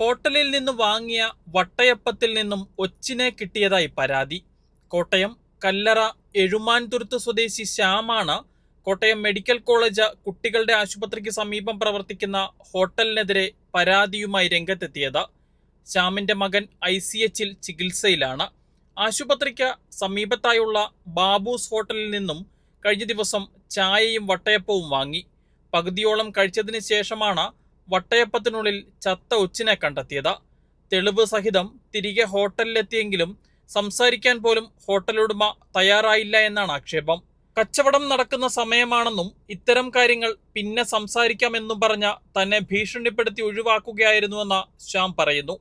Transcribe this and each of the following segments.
ഹോട്ടലിൽ നിന്ന് വാങ്ങിയ വട്ടയപ്പത്തിൽ നിന്നും ഒച്ചിനെ കിട്ടിയതായി പരാതി. കോട്ടയം കല്ലറ എഴുമാൻതുരുത്ത് സ്വദേശി ശ്യാമാണ് കോട്ടയം മെഡിക്കൽ കോളേജ് കുട്ടികളുടെ ആശുപത്രിക്ക് സമീപം പ്രവർത്തിക്കുന്ന ഹോട്ടലിനെതിരെ പരാതിയുമായി രംഗത്തെത്തിയത്. ശ്യാമിന്റെ മകൻ ഐ സി എച്ചിൽ ചികിത്സയിലാണ്. ആശുപത്രിക്ക് സമീപത്തായുള്ള ബാബൂസ് ഹോട്ടലിൽ നിന്നും കഴിഞ്ഞ ദിവസം ചായയും വട്ടയപ്പവും വാങ്ങി. പകുതിയോളം കഴിച്ചതിന് ശേഷമാണ് വട്ടയപ്പത്തിനുള്ളിൽ ചത്ത ഒച്ചിനെ കണ്ടെത്തിയത്. തെളിവ് സഹിതം തിരികെ ഹോട്ടലിലെത്തിയെങ്കിലും സംസാരിക്കാൻ പോലും ഹോട്ടലുടമ തയ്യാറായില്ല എന്നാണ് ആക്ഷേപം. കച്ചവടം നടക്കുന്ന സമയമാണെന്നും ഇത്തരം കാര്യങ്ങൾ പിന്നെ സംസാരിക്കാമെന്നും പറഞ്ഞ തന്നെ ഭീഷണിപ്പെടുത്തി ഒഴിവാക്കുകയായിരുന്നുവെന്ന് ശ്യാം പറയുന്നു.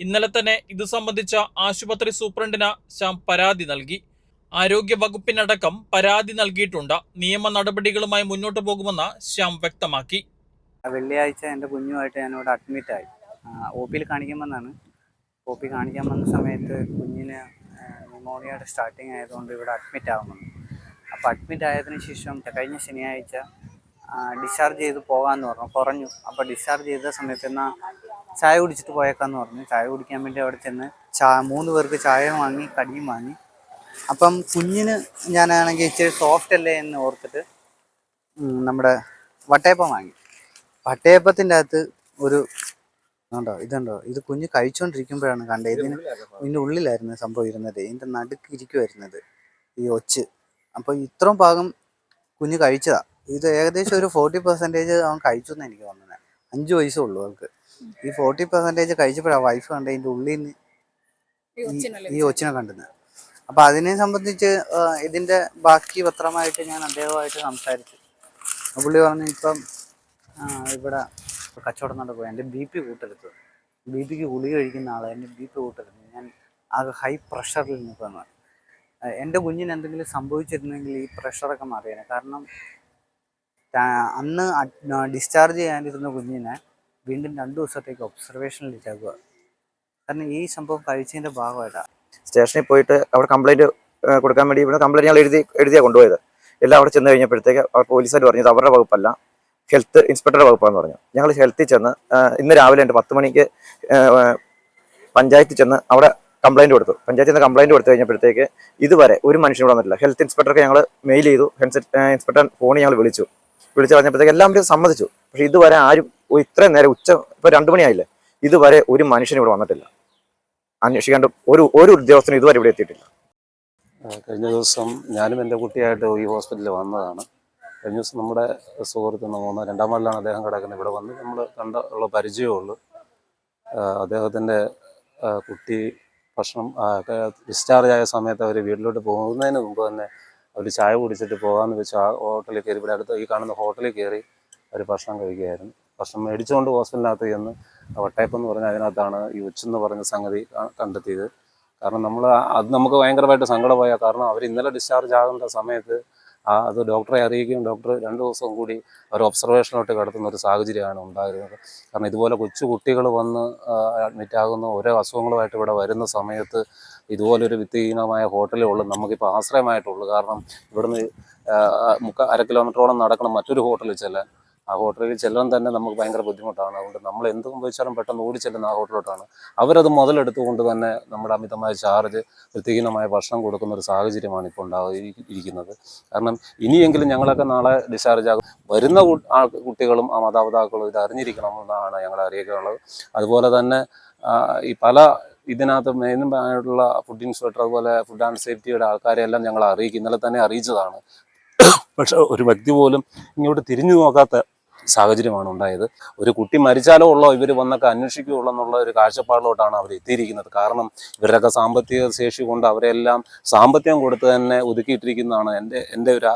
ഇന്നലെ തന്നെ ഇത് സംബന്ധിച്ച ആശുപത്രി സൂപ്രണ്ടിന് ശ്യാം പരാതി നൽകി. ആരോഗ്യ വകുപ്പിനടക്കം പരാതി നൽകിയിട്ടുണ്ട്. നിയമ നടപടികളുമായി മുന്നോട്ടു പോകുമെന്ന് ശ്യാം വ്യക്തമാക്കി. വെള്ളിയാഴ്ച എന്റെ കുഞ്ഞുമായിട്ട് ഞാനിവിടെ അഡ്മിറ്റായി ഒ പിയിൽ കാണിക്കാൻ വന്നാണ് ഒ പി കാണിക്കാൻ വന്ന സമയത്ത് കുഞ്ഞിന് ന്യൂമോണിയയുടെ സ്റ്റാർട്ടിങ് ആയതുകൊണ്ട് ഇവിടെ അഡ്മിറ്റ് ആവുന്നുണ്ട് അപ്പോൾ അഡ്മിറ്റ് ആയതിനു ശേഷം കഴിഞ്ഞ ശനിയാഴ്ച ഡിസ്ചാർജ് ചെയ്ത് പോകാമെന്ന് പറഞ്ഞു. കുറഞ്ഞു. അപ്പോൾ ഡിസ്ചാർജ് ചെയ്ത സമയത്ത് എന്നാൽ ചായ കുടിച്ചിട്ട് പോയേക്കാന്ന് പറഞ്ഞു. ചായ കുടിക്കാൻ വേണ്ടി അവിടെ ചെന്ന് ചാ മൂന്ന് പേർക്ക് ചായ വാങ്ങി കടിയും വാങ്ങി. അപ്പം കുഞ്ഞിന് ഞാനാണെങ്കിൽ ഇച്ചിരി സോഫ്റ്റ് അല്ലേ എന്ന് ഓർത്തിട്ട് നമ്മുടെ വട്ടയപ്പം വാങ്ങി. വട്ടയപ്പത്തിന്റെ അകത്ത് ഒരു ഉണ്ടോ ഇതുണ്ടോ? ഇത് കുഞ്ഞ് കഴിച്ചുകൊണ്ടിരിക്കുമ്പോഴാണ് കണ്ടത്. ഇതിന് ഇതിന്റെ ഉള്ളിലായിരുന്നു സംഭവം ഇരുന്നത്. ഇതിന്റെ നടുക്ക് ഇരിക്കുമായിരുന്നത് ഈ ഒച്ച്. അപ്പോൾ ഇത്രയും ഭാഗം കുഞ്ഞ് കഴിച്ചതാ. ഇത് ഏകദേശം ഒരു ഫോർട്ടി പെർസെന്റേജ് അവൻ കഴിച്ചു എന്ന് എനിക്ക് തോന്നുന്നത്. അഞ്ച് വയസ്സേ ഉള്ളൂ അവൾക്ക്. ഈ ഫോർട്ടി പെർസെന്റേജ് കഴിച്ചപ്പോഴാണ് വൈഫ് കണ്ട ഇതിന്റെ ഉള്ളിൽ നിന്ന് ഈ- ഒച്ചിനെ കണ്ടുന്നത് അപ്പൊ അതിനെ സംബന്ധിച്ച് ഇതിന്റെ ഇതിന്റെ ബാക്കി പത്രമായിട്ട് ഞാൻ അദ്ദേഹമായിട്ട് സംസാരിച്ചു. പുള്ളി പറഞ്ഞു ഇപ്പം ഇവിടെ കച്ചവടം നടക്കുക എന്റെ ബി പി കൂട്ടരുത് ബി പിക്ക് ഗുളിക കഴിക്കുന്ന ആളെ. എന്റെ ബി പി കൂട്ടരുത് ഞാൻ ആകെ ഹൈ പ്രഷറിൽ നിൽക്കുന്നു എന്റെ കുഞ്ഞിന് എന്തെങ്കിലും സംഭവിച്ചിരുന്നെങ്കിൽ ഈ പ്രഷറൊക്കെ മാറിയേനെ. കാരണം അന്ന് ഡിസ്ചാർജ് ചെയ്യാനിരുന്ന കുഞ്ഞിനെ വീണ്ടും രണ്ട് ദിവസത്തേക്ക് ഒബ്സർവേഷനിൽ ഇട്ടേക്കുക കാരണം ഈ സംഭവം കഴിച്ചതിന്റെ ഭാഗമായിട്ടാണ് സ്റ്റേഷനിൽ പോയിട്ട് അവിടെ കംപ്ലൈന്റ് കൊടുക്കാൻ വേണ്ടി ഇവിടെ കംപ്ലൈന്റ് ഞങ്ങൾ എഴുതി എഴുതിയാണ് കൊണ്ടുപോയത്. എല്ലാം അവിടെ ചെന്ന് കഴിഞ്ഞപ്പോഴത്തേക്ക് അവർ പോലീസുകാർ പറഞ്ഞത് അവരുടെ വകുപ്പല്ല. ഹെൽത്ത് ഇൻസ്പെക്ടറുടെ വകുപ്പാന്ന് പറഞ്ഞു. ഞങ്ങൾ ഹെൽത്തിൽ ചെന്ന് ഇന്ന് രാവിലെ ഉണ്ട് പത്ത് മണിക്ക് പഞ്ചായത്തിൽ ചെന്ന് അവിടെ കംപ്ലൈന്റ് കൊടുത്തു. പഞ്ചായത്തിൽ നിന്ന് കംപ്ലൈന്റ് കൊടുത്തു കഴിഞ്ഞപ്പോഴത്തേക്ക് ഇതുവരെ ഒരു മനുഷ്യനും ഇവിടെ വന്നിട്ടില്ല. ഹെൽത്ത് ഇൻസ്പെക്ടർക്ക് ഞങ്ങൾ മെയിൽ ചെയ്തു. ഹെൽത്ത് ഇൻസ്പെക്ടർ ഫോണിൽ ഞങ്ങൾ വിളിച്ചു. വിളിച്ചു പറഞ്ഞപ്പോഴത്തേക്ക് എല്ലാവരും സമ്മതിച്ചു. പക്ഷേ ഇതുവരെ ആരും ഇത്രയും നേരം ഉച്ച ഇപ്പോൾ രണ്ട് മണിയായില്ലേ? ഇതുവരെ ഒരു മനുഷ്യനും ഇവിടെ വന്നിട്ടില്ല. അന്വേഷിക്കാണ്ട് ഒരു ഒരു ഉദ്യോഗസ്ഥനും ഇതുവരെ ഇവിടെ എത്തിയിട്ടില്ല. കഴിഞ്ഞ ദിവസം ഞാനും എന്റെ കുട്ടിയായിട്ട് ഈ ഹോസ്പിറ്റലിൽ വന്നതാണ്. കഴിഞ്ഞ ദിവസം നമ്മുടെ സുഹൃത്ത് മൂന്ന് രണ്ടാം വാർഡിലാണ് അദ്ദേഹം കിടക്കുന്നത്. ഇവിടെ വന്ന് നമ്മൾ കണ്ട ഉള്ള പരിചയമുള്ളൂ. അദ്ദേഹത്തിന്റെ കുട്ടി ഭക്ഷണം ഡിസ്ചാർജ് ആയ സമയത്ത് അവർ വീട്ടിലോട്ട് പോകുന്നതിന് മുമ്പ് തന്നെ അവർ ചായ കുടിച്ചിട്ട് പോകാമെന്ന് വെച്ച് ആ ഹോട്ടലിൽ കയറി ഇവിടെ അടുത്ത് ഈ കാണുന്ന ഹോട്ടലിൽ കയറി അവർ ഭക്ഷണം കഴിക്കുകയായിരുന്നു. ഭക്ഷണം മേടിച്ചുകൊണ്ട് ഹോസ്പിറ്റലിനകത്ത് ചെന്ന് വട്ടയപ്പം എന്ന് പറഞ്ഞ അതിനകത്താണ് ഈ ഉച്ചെന്ന് പറഞ്ഞ സംഗതി കണ്ടെത്തിയത്. കാരണം നമ്മൾ അത് നമുക്ക് ഭയങ്കരമായിട്ട് സങ്കടമായ കാരണം അവർ ഇന്നലെ ഡിസ്ചാർജ് ആകേണ്ട സമയത്ത് ആ അത് ഡോക്ടറെ അറിയിക്കുകയും ഡോക്ടർ രണ്ട് ദിവസം കൂടി അവർ ഒബ്സർവേഷനോട്ട് കിടത്തുന്ന ഒരു സാഹചര്യമാണ് ഉണ്ടായിരുന്നത്. കാരണം ഇതുപോലെ കൊച്ചു കുട്ടികൾ വന്ന് അഡ്മിറ്റ് ആകുന്ന ഓരോ അസുഖങ്ങളുമായിട്ട് ഇവിടെ വരുന്ന സമയത്ത് ഇതുപോലൊരു വിത്തിഹീനമായ ഹോട്ടലേ ഉള്ളൂ. നമുക്കിപ്പോൾ ആശ്രയമായിട്ടുള്ളൂ. കാരണം ഇവിടുന്ന് മുക്ക അര കിലോമീറ്ററോളം നടക്കണം മറ്റൊരു ഹോട്ടലിൽ ചെല്ലാൻ. ആ ഹോട്ടലിൽ ചെല്ലാൻ തന്നെ നമുക്ക് ഭയങ്കര ബുദ്ധിമുട്ടാണ്. അതുകൊണ്ട് നമ്മൾ എന്ത് സംഭവിച്ചാലും പെട്ടെന്ന് ഓടി ചെല്ലുന്ന ആ ഹോട്ടലോട്ടാണ് അവരത് മുതലെടുത്തുകൊണ്ട് തന്നെ നമ്മുടെ അമിതമായ ചാർജ് വൃത്തിഹീനമായ ഭക്ഷണം കൊടുക്കുന്ന ഒരു സാഹചര്യമാണ് ഇപ്പോൾ ഉണ്ടായിരിക്കുന്നത് കാരണം ഇനിയെങ്കിലും ഞങ്ങളൊക്കെ നാളെ ഡിസ്ചാർജ് ആകും. വരുന്ന കുട്ടികളും ആ മാതാപിതാക്കളും ഇത് അറിഞ്ഞിരിക്കണമെന്നാണ് ഞങ്ങൾ അറിയിക്കാനുള്ളത്. അതുപോലെ തന്നെ ഈ പല ഇതിനകത്ത് മെയിനായിട്ടുള്ള ഫുഡ് ഇൻസ്പെക്ടർ അതുപോലെ ഫുഡ് ആൻഡ് സേഫ്റ്റിയുടെ ആൾക്കാരെല്ലാം ഞങ്ങൾ അറിയിക്കും. ഇന്നലെ തന്നെ അറിയിച്ചതാണ്. പക്ഷെ ഒരു വ്യക്തി പോലും ഇങ്ങോട്ട് തിരിഞ്ഞു നോക്കാത്ത സാഹചര്യമാണ് ഉണ്ടായത്. ഒരു കുട്ടി മരിച്ചാലോ ഉള്ളോ? ഇവർ വന്നൊക്കെ അന്വേഷിക്കുകയുള്ളൂ എന്നുള്ള ഒരു കാഴ്ചപ്പാടിലോട്ടാണ് അവർ എത്തിയിരിക്കുന്നത്. കാരണം ഇവരുടെയൊക്കെ സാമ്പത്തിക ശേഷി കൊണ്ട് അവരെല്ലാം സാമ്പത്തികം കൊടുത്ത് തന്നെ ഒതുക്കിയിട്ടിരിക്കുന്നതാണ് എന്റെ എന്റെ ഒരു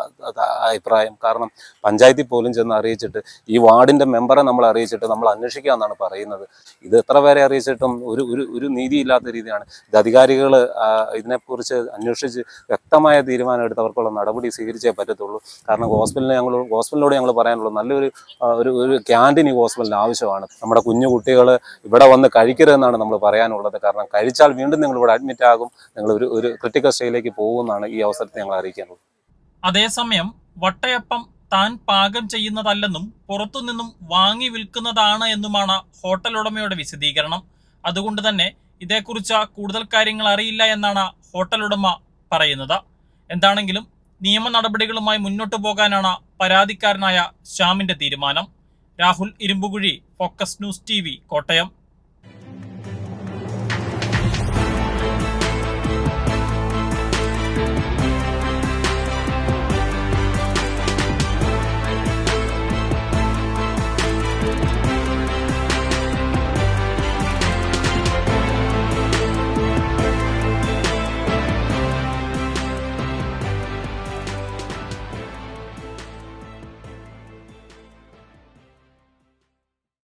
അഭിപ്രായം. കാരണം പഞ്ചായത്തിൽ പോലും ചെന്ന് അറിയിച്ചിട്ട് ഈ വാർഡിന്റെ മെമ്പറെ നമ്മൾ അറിയിച്ചിട്ട് നമ്മൾ അന്വേഷിക്കുക എന്നാണ് പറയുന്നത്. ഇത് എത്ര പേരെ അറിയിച്ചിട്ടും ഒരു ഒരു ഒരു നീതിയില്ലാത്ത രീതിയാണ്. ഇത് അധികാരികൾ ഇതിനെക്കുറിച്ച് അന്വേഷിച്ച് വ്യക്തമായ തീരുമാനം എടുത്ത് അവർക്കുള്ള നടപടി സ്വീകരിച്ചേ പറ്റത്തുള്ളൂ. കാരണം ഹോസ്പിറ്റലിനെ ഞങ്ങൾ ഹോസ്പിറ്റലിനോട് ഞങ്ങൾ പറയാനുള്ളൂ നല്ലൊരു ഒരു ഒരു ക്യാന്റീൻ ഈ ഹോസ്പിറ്റലിന് ആവശ്യമാണ്. നമ്മുടെ കുഞ്ഞു കുട്ടികൾ ഇവിടെ വന്ന് കഴിക്കരുതെന്നാണ് നമ്മൾ പറയാനുള്ളത്. കാരണം കഴിച്ചാൽ വീണ്ടും നിങ്ങൾ ഇവിടെ അഡ്മിറ്റ് ആകും. നിങ്ങൾ ഒരു ഒരു ക്രിട്ടിക്കൽ സ്റ്റേജിലേക്ക് പോകുമെന്നാണ് ഈ അവസരത്തിൽ ഞങ്ങൾ അറിയിക്കുന്നത്. അതേസമയം വട്ടയപ്പം താൻ പാകം ചെയ്യുന്നതല്ലെന്നും പുറത്തുനിന്നും വാങ്ങി വിൽക്കുന്നതാണ് എന്നുമാണ് ഹോട്ടൽ ഉടമയുടെ വിശദീകരണം. അതുകൊണ്ട് തന്നെ ഇതേക്കുറിച്ച് കൂടുതൽ കാര്യങ്ങൾ അറിയില്ല എന്നാണ് ഹോട്ടൽ ഉടമ പറയുന്നത്. എന്താണെങ്കിലും നിയമ നടപടികളുമായി മുന്നോട്ടു പോകാനാണ് പരാതിക്കാരനായ ശ്യാമിന്റെ തീരുമാനം. Rahul Irumbukuzhi Focus News T Kottayam.